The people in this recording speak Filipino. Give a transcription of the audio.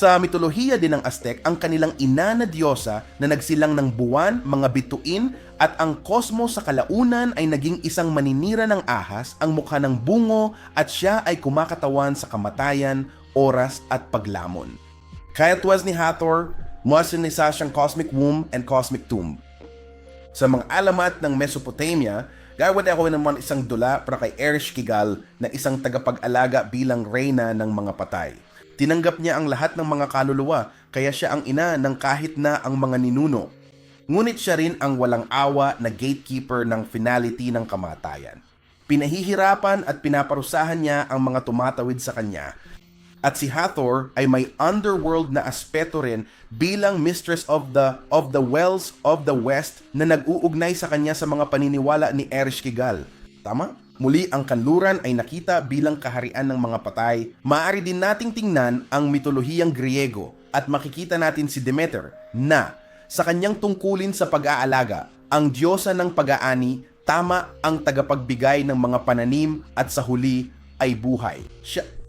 Sa mitolohiya din ng Aztec, ang kanilang ina na diyosa na nagsilang ng buwan, mga bituin, at ang kosmos sa kalaunan ay naging isang maninira ng ahas, ang mukha ng bungo, at siya ay kumakatawan sa kamatayan, oras, at paglamon. Kaya tuwas ni Hathor, muwasin ni siyang cosmic womb and cosmic tomb. Sa mga alamat ng Mesopotamia, gawin ako naman isang dula para kay Erish Kigal na isang tagapag-alaga bilang reyna ng mga patay. Tinanggap niya ang lahat ng mga kaluluwa, kaya siya ang ina ng kahit na ang mga ninuno. Ngunit siya rin ang walang awa na gatekeeper ng finality ng kamatayan. Pinahihirapan at pinaparusahan niya ang mga tumatawid sa kanya at si Hathor ay may underworld na aspeto rin bilang mistress of the of the wells of the west na nag-uugnay sa kanya sa mga paniniwala ni Ereshkigal. Tama? Muli ang kanluran ay nakita bilang kaharian ng mga patay. Maaari din nating tingnan ang mitolohiyang Griego at makikita natin si Demeter na sa kanyang tungkulin sa pag-aalaga, ang diyosa ng pag-aani, tama ang tagapagbigay ng mga pananim at sa huli ay buhay. Siya,